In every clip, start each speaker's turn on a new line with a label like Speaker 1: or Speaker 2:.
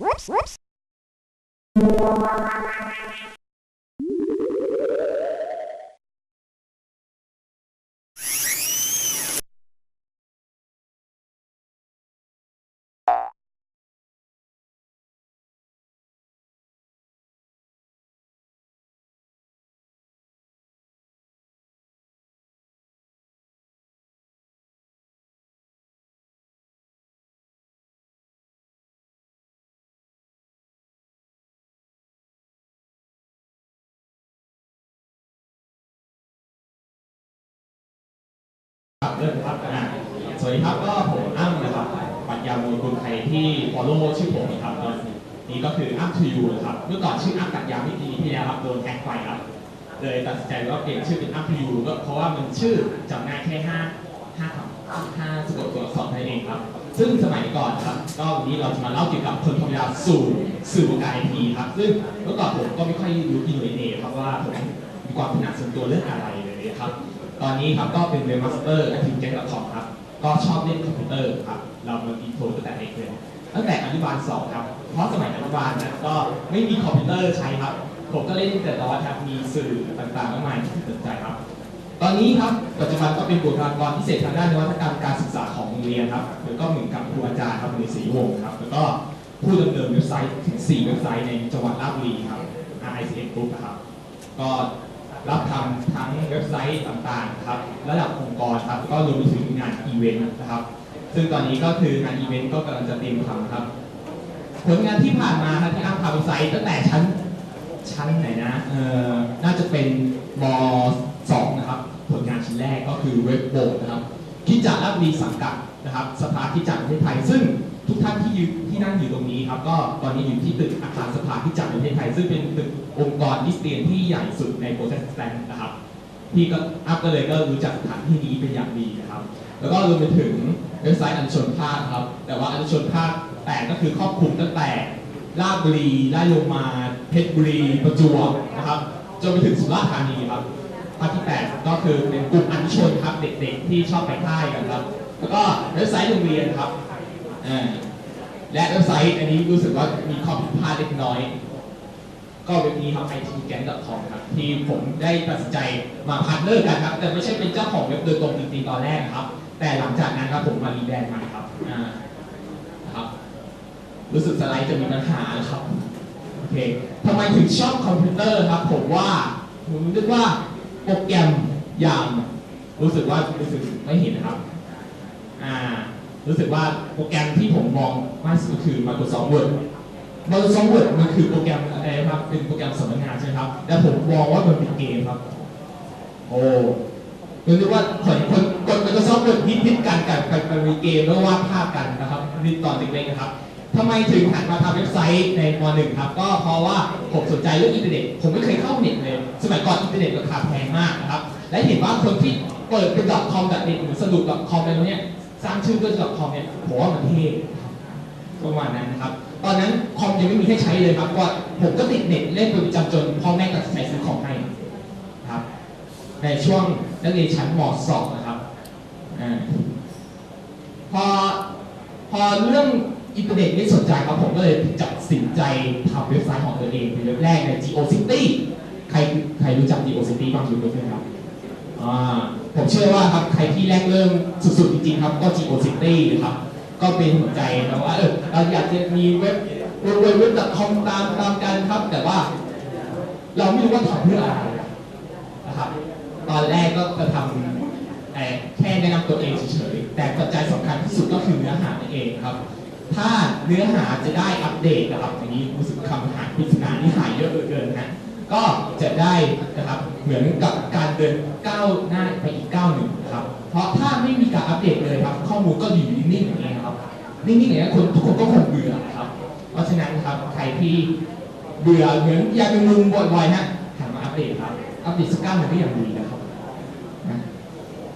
Speaker 1: whoops, whoops. ครับเริ่มครับอ่าสวัสดีครับก็ผมอ้ำนะครับปัญญามูลกุลไทยที่ follow ชื่อผมนะครับแล้วนี่ก็คืออ้ำทูยูนะครับเมื่อก่อนชื่ออ้ำปัญญาไม่ดีที่แล้วครับโดนแฮกไปครับเลยตัดสินใจว่าเปลี่ยนชื่อเป็นอ้ำทูยูก็เพราะว่ามันชื่อจำง่ายแค่ห้าห้าคำห้าสะกดตัวอักษรเท่านั้เองครับ ซึ่งสมัยก่อนครับ ก็วันนี้เราจะมาเล่าเกี่ยวกับคนธรรมดาสู่สื่อวงการไอทีครับ ซึ่งเมื่อก่อนผมก็ไม่ค่อยรู้อินโนเอครับว่าผมมีความถนัดส่วนตัวเรื่องอะไรเลยนะครับ ตอนนี้ครับก็เป็นเวมาสเตอร์แอคทีฟเจนคอมครับ ก็ชอบเล่นคอมพิวเตอร์ครับ เรามาอินโทรตั้งแต่เด็กเลยตั้งแต่อนุบาลสองครับ เพราะสมัยอนุบาลนะก็ไม่มีคอมพิวเตอร์ใช้ครับ ผมก็เล่นแต่ดอทครับ มีสื่อต่างๆมากมายที่สนใจครับ ตอนนี้ครับปัจจุบันก็เป็นบุคลากรพิเศษทางด้านนวัตกรรมการศึกษาของโรงเรียนครับ แล้วก็เหมือนกับครูอาจารย์ครับในศรีวงครับ แล้วก็ผู้ดำเนินเว็บไซต์ถึง4เว็บไซต์ในจังหวัดราชบุรีครับ RICS Group นะครับ ก็ รับทำทั้งเว็บไซต์ต่างๆครับระดับองค์กรครับก็รวมไปถึงงานอีเวนต์นะครับ ซึ่งตอนนี้ก็คืองานอีเวนต์ก็กำลังจะเตรียมทำครับผลงานที่ผ่านมาครับที่อ้ำทำเว็บไซต์ตั้งแต่ชั้นชั้นไหนนะเอ่อน่าจะเป็นมสองนะครับผลงานชิ้นแรกก็คือเว็บโบดนะครับคิดจากรับมีสังกัดนะครับสภาคิดจากประเทศไทย ซึ่งทุกท่านที่อยู่ ที่นั่งอยู่ตรงนี้ครับก็ตอนนี้อยู่ที่ตึกอาคารสภาคิดจากประเทศไทย ซึ่งเป็นตึกองค์กรดิสเตียนที่ใหญ่สุดในโปรเซสแตนนะครับพี่ก็อัพก็เลยก็รู้จักสถานที่นี้เป็นอย่างดีนะครับ แล้วก็รวมไปถึงเว็บไซต์อันชนภาคครับ แต่ว่าอันชนภาคแปดก็คือครอบคลุมตั้งแต่ราชบุรีล่ลงมาเพชรบุรี ประจวบนะครับ จนไปถึงสุราษฎร์ธานีครับภาคที่ 8 ก็คือเป็นกลุ่มอันชนครับเด็กๆที่ชอบไปค่ายกันครับ แล้วก็เว็บไซต์โรงเรียนครับอ่า และเว็บไซต์อันนี้รู้สึกว่ามีข้อผิดพลาดเล็กน้อย ก็เว็บนี้ครับ itgan.com ครับที่ผมได้ตัดสินใจมาพาร์ทเนอร์กันครับ แต่ไม่ใช่เป็นเจ้าของเว็บโดยตรงจริงๆตอนแรกครับ แต่หลังจากนั้นครับผมมารีแบรนด์ใหม่ครับนะครับ รู้สึกสไลด์จะมีปัญหาครับโอเคทำไมถึงชอบคอมพิวเตอร์ครับ ผมว่าผมนึกว่าโปรแกรมอย่าง รู้สึกว่ารู้สึกไม่เห็นครับ อ่า รู้สึกว่าโปรแกรมที่ผมมองมากที่สุดคือ Microsoft Word Microsoft Word มันคือโปรแกรมอะไรครับเป็นโปรแกรมสำนักงานใช่ไหมครับแต่ผมมองว่ามันเป็นเกมครับ โอ้เรียกว่าคนคนกด Microsoft Word ฮิตฮิตกันกันไปไปมีเกมแล้ววาดภาพกันนะครับนี่ตอนเด็กๆนะครับทำไมถึงหันมาทำเว็บไซต์ในม .1 ครับ ก็เพราะว่าผมสนใจเรื่องอินเทอร์เน็ต ผมไม่เคยเข้าเน็ตเลย สมัยก่อนอินเทอร์เน็ตราคาแพงมากนะครับ และเห็นว่าคนที่เปิดเป็น .com แบบนี้หรือสนุก .com อะไรพวกเนี้ย สร้างชื่อด้วย .com เนี่ยผมว่ามันเท่ประมาณนั้นนะครับ ตอนนั้นคอมยังไม่มีให้ใช้เลยครับก็ผมก็ติดเน็ตเล่นเป็นประจำจนพ่อแม่ตัดสินใจซื้อคอมให้ครับ ในช่วงนักเรียนชั้นม .2 นะครับอาพอพอเรื่องอินเทอร์เน็ตไม่สนใจครับผมก็เลยจัดสินใจทำเว็บไซต์ของตัวเองเป็นเว็บแรกใน GeoCity ใครใครรู้จัก GeoCity บ้างอยกมือขึ้นครับอ่า ผมเชื่อว่าครับใครที่แรกเริ่มสุดๆจริงๆครับก็ GeoCity นะครับก็เป็นหัวใจนะว่าเออเราอยากจะมีเว็บเว็บเว็บบคอมตามตามกันครับ แต่ว่า เราไม่รู้ว่าทำเพื่ออะไรนะครับตอนแรกก็จะทำเอ่แค่แนะนำตัวเองเฉยๆแต่ปัจจัยสำคัญที่สุดก็คือเนื้อหาเองครับ ถ้าเนื้อหาจะได้อัปเดตนะครับอย่างนี้รู้สึกคำหาปริศนานี่หายเยอะเหลือเกินนะ ก็จะได้นะครับเหมือนกับการเดินก้าวหน้าไปอีกก้าวหนึ่งนะครับ เพราะถ้าไม่มีการอัปเดตเลยครับ ข้อมูลก็อยู่นิ่งๆอย่างนี้ครับนิ่งๆอย่างนี้ยคนทุกคนก็คงเบื่อครับ เพราะฉะนั้นครับใครที่เบื่อเหมือนอยากจะงงบ่อยๆฮะหันมาอัปเดตครับอัปเดตสักก้าวหนึ่งก็ยังดีนะครับ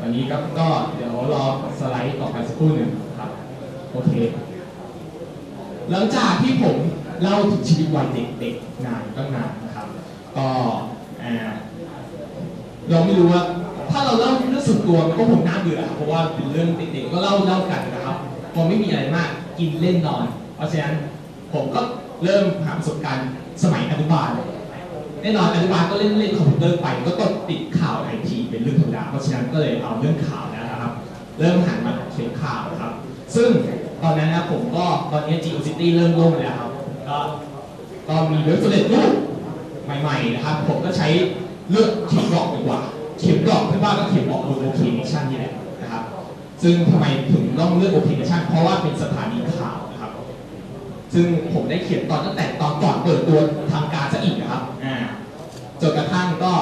Speaker 1: วันนี้ครับก็เดี๋ยวรอสไลด์ต่อไปสักครู่หนึ่งครับโอเคหลังจากที่ผมเล่าถึงชีวิตวัยเด็กๆนานตั้งนานนะ ก็อ่าเราไม่รู้ว่า ถ้าเราเล่าเรื่องส่วนตัวมันก็คงน่าเบื่อครับเพราะว่าเป็นเรื่องเด็กๆก็เล่าเล่ากันนะครับมันไม่มีอะไรมากกินเล่นนอน เพราะฉะนั้นผมก็เริ่มหาประสบการณ์สมัยอนุบาลแน่นอนอนุบาลก็เล่นเล่นคอมพิวเตอร์ไปก็ต้องติดข่าวไอทีเป็นเรื่องธรรมดาเพราะฉะนั้นก็เลยเอาเรื่องข่าวนะครับ เริ่มหันมาเขียนข่าวครับ ซึ่งตอนนั้นนะผมก็ตอนนี้ GeoCity เริ่มล่มแล้วครับก็ก็มีเว็บสเร็จรูป ใหม่ๆนะครับ ผมก็ใช้เลือกเขียนบล็อกดีกว่า เขียนบล็อกที่บ้านก็เขียนบล็อกโอเคชั่นนี่แหละนะครับ ซึ่งทำไมถึงต้องเลือกโอเคชั่นเพราะว่าเป็นสถานีข่าวนะครับ ซึ่งผมได้เขียนตอนตั้งแต่ตอนก่อนเปิดตัวทางการซะอีกนะครับอ่าจนกระทั่งก็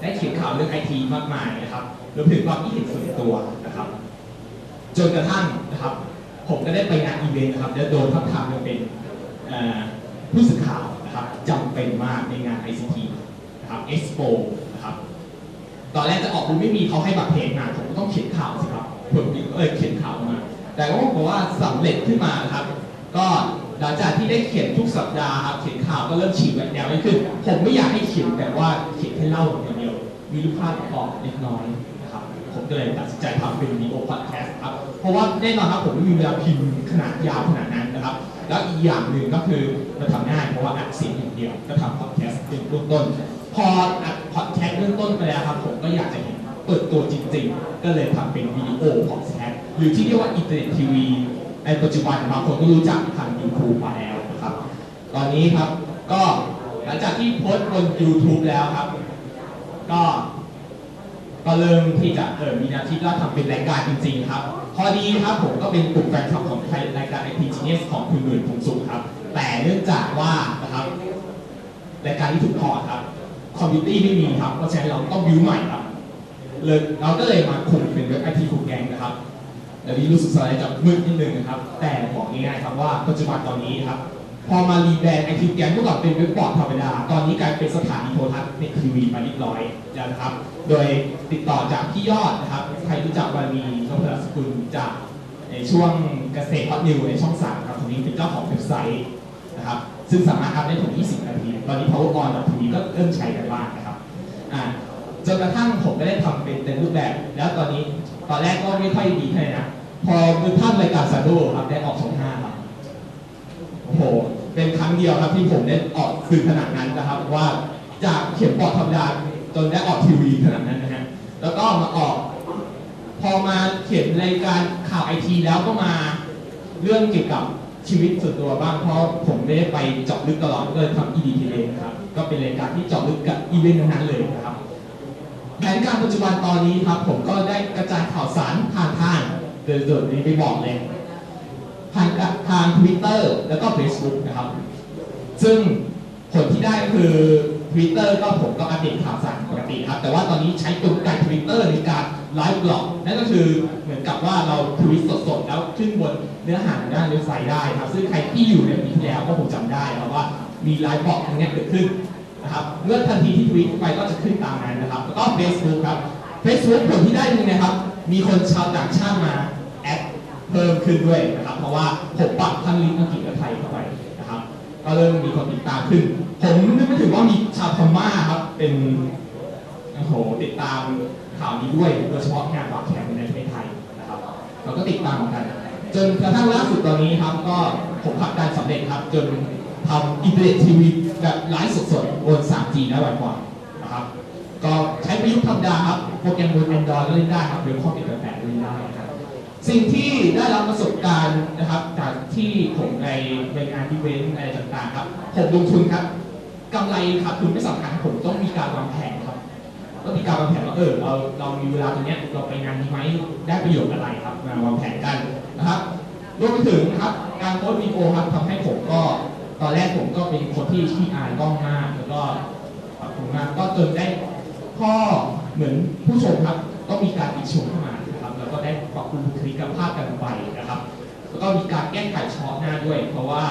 Speaker 1: ได้เขียนข่าวเรื่องไอทีมากมายนะครับรวมถึงความคิดเห็นส่วนตัวนะครับ จนกระทั่งนะครับ ผมก็ได้ไปงานอีเวนต์นะครับแล้วโดนทับทามมาเป็นอ่อ ผู้สื่อข่าวนะครับจำเป็นมากในงาน ICT นะครับ Expo นะครับตอนแรกจะออกดูไม่มีเขาให้บัตรเพจมาผมก็ต้องเขียนข่าวสิครับผมเลยเขียนข่าวมา แต่ก็บอกว่าสำเร็จขึ้นมานะครับ ก็หลังจากที่ได้เขียนทุกสัปดาห์ครับเขียนข่าวก็เริ่มฉีกแบบแนวนี้ขึ้นผมไม่อยากให้เขียนแบบว่าเขียนแค่เล่าอย่างเดียว มีรูปภาพประกอบเล็กน้อย ผมก็เลยตัดสินใจทำเป็นวิดีโอพอดแคสต์ครับ เพราะว่าแน่นอนครับผมไม่มีเวลาพิมพ์ขนาดยาวขนาดนั้นนะครับ แล้วอีกอย่างหนึ่งก็คือมันทำง่ายเพราะว่าอัดเสียงอย่างเดียว ก็ทำพอดแคสต์เป็นเบื้องต้น พออัดพอดแคสต์เบื้องต้นไปแล้วครับผมก็อยากจะเห็นเปิดตัวจริงๆ ก็เลยทำเป็นวิดีโอพอดแคสต์หรือที่เรียกว่าอินเทอร์เน็ตทีวีในปัจจุบันบางคนก็รู้จักทางยูทูบมาแล้วนะครับ ตอนนี้ครับก็หลังจากที่โพสต์บน YouTube แล้วครับ ก็ ก็เริ่มที่จะเออมีแนวคิดว่าทำเป็นรายการจริงๆครับ พอดีครับผมก็เป็นกลุ่มแฟนคลับของรายการ IT Genius ของคุณหมื่นพงสุขครับ แต่เนื่องจากว่านะครับรายการที่ถูกถอดครับคอมพิวตี้ไม่มีครับเพราะฉะนั้นเราต้องบิวใหม่ครับเลยเราก็เลยมาคุมเป็นเว็บไอทีคุมแกงนะครับเดี๋ยวนี้รู้สึกสลด์จะมืดนิดนึงนะครับ แต่บอกง่ายๆครับว่าปัจจุบันตอนนี้ครับ พอมารีแบรนด์ไอทีแกงเมื่อก่อนเป็นเว็บบอร์ดธรรมดา ตอนนี้กลายเป็นสถานีโทรทัศน์ในทีวีมาเรียบร้อยแล้วนะครับ โดยติดต่อจากพี่ยอดนะครับ ใครรู้จักวารีนพรัสกุลจากในช่วงเกษตรฮอตนิวในช่องสามครับคนนี้เป็นเจ้าของเว็บไซต์นะครับ ซึ่งสามารถทำได้ถึง 20 นาที ตอนนี้ Power On TV ก็เริ่มใช้กันบ้างนะครับอ่าจนกระทั่งผมก็ได้ทำเป็นเต็มรูปแบบ แล้วตอนนี้ตอนแรกก็ไม่ค่อยดีเท่าไหร่นะ พอมือท่านรายการซาโดครับได้ออกช่องห้าครับโอ้โห เป็นครั้งเดียวครับที่ผมได้ออกสื่อขนาดนั้นนะครับ ว่าจากเขียนบอร์ดธรรมดาจนได้ออกทีวีขนาดนั้นนะฮะแล้วก็มาออก พอมาเขียนรายการข่าวไอทีแล้วก็มาเรื่องเกี่ยวกับชีวิตส่วนตัวบ้างเพราะผมไม่ได้ไปเจาะลึกตลอดก็เลยทำ EDT เองนะครับ ก็เป็นรายการที่เจาะลึกกับอีเวนต์นั้นเลยนะครับแผนการปัจจุบันตอนนี้ครับ ผมก็ได้กระจายข่าวสารผ่านทางเดินๆนี้ไปบอกเลย ทางทาง Twitter แล้วก็ Facebook นะครับ ซึ่งผลที่ได้ก็คือ Twitter ก็ผมก็อัปเดตข่าวสารปกติครับ แต่ว่าตอนนี้ใช้กลไก Twitter ในการไลฟ์บล็อกนั่นก็คือเหมือนกับว่าเราทวิตสดๆ แล้วขึ้นบนเนื้อหาด้านเว็บไซต์ได้ครับ ซึ่งใครที่อยู่ในปีที่แล้วก็คงจำได้ครับว่ามีไลฟ์บล็อกตรงนี้เกิดขึ้นนะครับเมื่อทันทีที่ทวีตไปก็จะขึ้นตามนั้นนะครับ แล้วก็ Facebook ครับ Facebook ผลที่ได้คือนะครับ มีคนชาวต่างชาติมาแอดเพิ่มขึ้นด้วยนะครับ เพราะว่าผมปรับทั้งลิงก์อังกฤษและไทยเข้าไปนะครับ ก็เริ่มมีคนติดตามขึ้น ผมนึกไม่ถึงว่ามีชาวพม่าครับเป็นโอ้โหติดตามข่าวนี้ด้วยโดยเฉพาะงานวางแผนในประเทศไทยนะครับ เราก็ติดตามเหมือนกัน จนกระทั่งล่าสุดตอนนี้ครับก็ผมผลักดันสำเร็จครับ จนทำอินเทอร์เน็ตทีวีแบบไลฟ์สดๆบน 3G ได้วันก่อนนะครับ ก็ใช้ประยุกต์ธรรมดาครับ โปรแกรมบน Android ก็เล่นได้ครับเว็บคอมพิวเตอร์แปดก็เล่นได้ครับ สิ่งที่ได้รับประสบการณ์นะครับ จากที่ผมในในงานอีเวนต์อะไรต่างๆครับ ผมลงทุนครับกำไรครับทุนไม่สำคัญผมต้องมีการวางแผนครับต้องมีการวางแผนว่าเออเราเรามีเวลาตรงนี้เราไปงานนี้ไหมได้ประโยชน์อะไรครับมาวางแผนกันนะครับรวมไปถึงนะครับการโพสต์วีดีโอครับทำให้ผมก็ตอนแรกผมก็เป็นคนที่ขี้อายกล้องมากแล้วก็ปรับปรุงมากก็จนได้ข้อเหมือนผู้ชมครับ ก็มีการติชมเข้ามา ก็ได้ปรับปรุงบุคลิกภาพกันไปนะครับ แล้วก็มีการแก้ไขเฉพาะหน้าด้วย เพราะว่า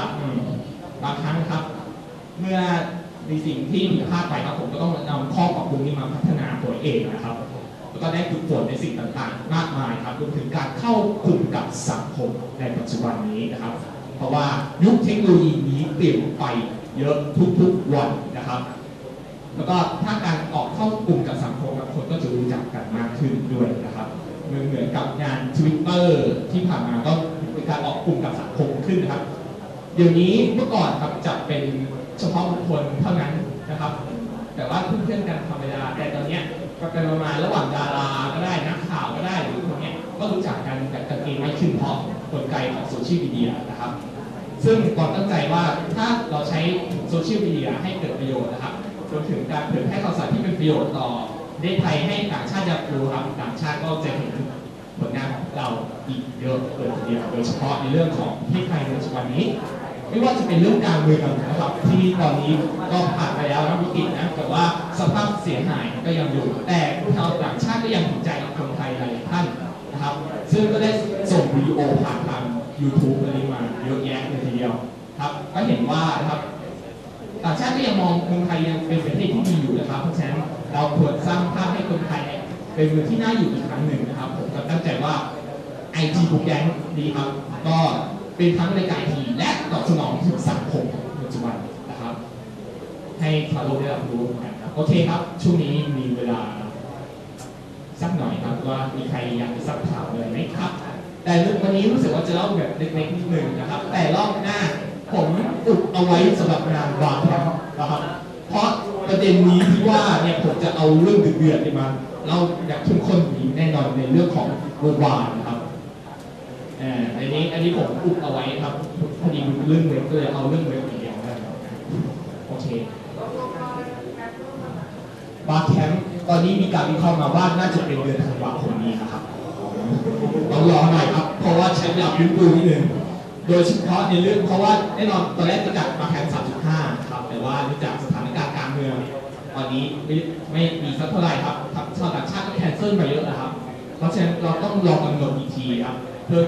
Speaker 1: บางครั้งครับ เมื่อมีสิ่งที่ผิดพลาดไปครับผมก็ต้องนำข้อปรับปรุงนี้มาพัฒนาตัวเองนะครับแล้วก็ได้ฝึกฝนในสิ่งต่างๆ มากมายครับรวมถึงการเข้ากลุ่มกับสังคมในปัจจุบันนี้นะครับ เพราะว่ายุคเทคโนโลยีนี้เปลี่ยนไปเยอะทุกๆวันนะครับ แล้วก็ถ้าการออกเข้ากลุ่มกับสังคมครับคนก็จะรู้จักกันมากขึ้นด้วยนะครับ มือนเหมือนกับงาน Twitter ที่ผ่านมาก็มีการออกกลุ่มกับสังคมขึ้นนะครับ เดี๋ยวนี้เมื่อก่อนครับจะเป็นเฉพาะบุคคลเท่านั้นนะครับ แต่ว่าเพื่อนๆกันธรรมดาแต่ตอนนี้ก็เป็นประมาณระหว่างดาราก็ได้นักข่าวก็ได้หรือคนเนี้ก็รู้จักกันแบบกันเองไม่ขึ้นเพราะกลไกของโซเชียลมีเดียนะครับ ซึ่งก่อนตั้งใจว่าถ้าเราใช้โซเชียลมีเดียให้เกิดประโยชน์นะครับรวมถึงการเผยแพร่ข่าวสารที่เป็นประโยชน์ต่อประเทศไทยให้ต่างชาติรับรู้ครับต่างชาติก็จะเห็นผลงานข อีกเยอะเลยทีเดียวโดยเฉพาะในเรื่องของประเทศไทยในปัจจุบันนี้ ไม่ว่าจะเป็นเรื่องการเมืองนะครับที่ตอนนี้ก็ผ่านไปแล้วนะวิกฤตนะแต่ว่าสภาพเสียหายก็ยังอยู่ แต่ชาวต่างชาติก็ยังสนใจคนไทยหลายท่านนะครับ ซึ่งก็ได้ส่งวิดีโอผ่านทาง YouTube อะไรมาเยอะแยะเลยทีเดียวครับก็เห็นว่านะครับต่างชาติก็ยังมองเมืองไทยยังเป็นประเทศที่ดีอยู่นะครับ เพราะฉะนั้นเราควรสร้างภาพให้คนไทยเนี่ยเป็นเมืองที่น่าอยู่อีกครั้งหนึ่งนะครับ ผมก็ตั้งใจว่า ไอทีบุกแกงดีครับ ก็เป็นทั้งรายการทีและตอบสนองถึงสังคมปัจจุบันนะครับ ให้ชาวโลกได้รับรู้กันครับ โอเคครับ ช่วงนี้มีเวลาสักหน่อยครับว่ามีใครอยากจะสักถามเลยไหมครับ แต่วันนี้รู้สึกว่าจะเล่าแบบเล็กๆนิดนึงนะครับ แต่รอบหน้าผมอุบเอาไว้สำหรับงานวางแผนนะครับ เพราะประเด็นนี้ที่ว่าเนี่ยผมจะเอาเรื่องเดือดๆเนี่ยมาเล่าแบบเข้มข้นนี้แน่นอนในเรื่องของโรงพยาบาลนะ อ่ออันนี้อันนี้ผมอุบเอาไว้ครับพอดีเรื่องเว็บก็เลยเอาเรื่องเว็บอย่างเดียวนะครับโอเคบาร์แคมป์ตอนนี้มีการวิเคราะห์มาว่าน่าจะเป็นเดือนธันวาคมนี้นะครับต้องรอหน่อยครับ เพราะว่าใช้เวลาฟื้นฟูนิดนึงโดยเฉพาะในเรื่องเพราะว่าแน่นอนตอนแรกจะจัดบาร์แคมป์3.5 ครับ แต่ว่าเนื่องจากสถานการณ์การเมืองตอนนี้ไม่ไม่มีสักเท่าไหร่ครับชาวต่างชาติก็แคนเซิลไปเยอะนะครับ เพราะฉะนั้นเราต้องรอกำหนดอีกทีครับเพื่อ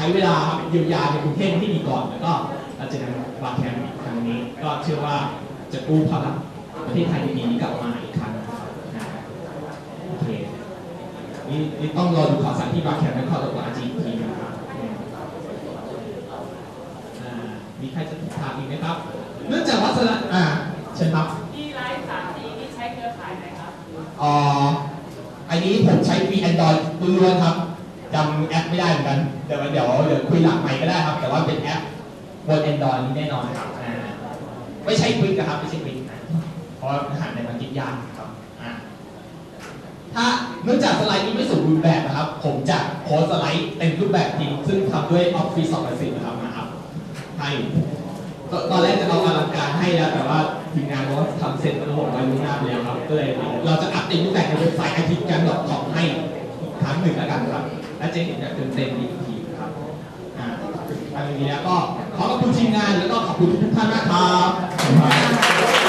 Speaker 1: ช้เวลาครับเยียวยาในกรุงเทพให้ดีก่อนแล้วก็หลังจากนั้นบาร์แคมป์ครั้งนี้ ก็เชื่อว่าจะกู้ภาพลักษณ์ประเทศไทยดีๆกลับมาอีกครั้งนะครับนะโอเคนี่นี่ต้องรอดูข่าวสารที่บาร์แคมป์และข้อตกลงอาจีอีกทีนะครับอ่ามีใครจะถามอีกไหมครับ เนื่องจากว่าสละอ่าเชิญครับ
Speaker 2: ที่ไลฟ์สามดีที่ใช้เครือข่ายไหนครับ
Speaker 1: เอ่ออันนี้ผมใช้ฟรีแอนดรอยล้วนๆครับ จำแอปไม่ได้เหมือนกันเดี๋ยวเดี๋ยวเดี๋ยวคุยหลังใหม่ก็ได้ครับ แต่ว่าเป็นแอปบนแอนดรอยนี้แน่นอนครับอ่าไม่ใช่ควิกนะครับไม่ใช่ควิกเพราะอาหารในมันกินยากครับอ่าถ้าเนื่องจากสไลด์นี้ไม่สมบูรณ์แบบนะครับ ผมจะโค้ดสไลด์เต็มรูปแบบจริงซึ่งทำด้วย Office 2010นะครับนะครับให้ตอนแรกจะเอาอลังการให้แล้วแต่ว่าทีมงานเขาทำเสร็จระบบไว้ล่วงหน้าไปแล้วครับก็เลยเราจะอัปเดตรูปแบบในเว็บไซต์อาทิตย์กันดอทคอมให้ครั้งหนึ่งแล้วกันครับ และจะเห็นแบบเต็มๆอีกทีครับอ่าอันนี้แล้วก็ขอขอบคุณทีมงานแล้วก็ขอบคุณทุกท่านนะครับ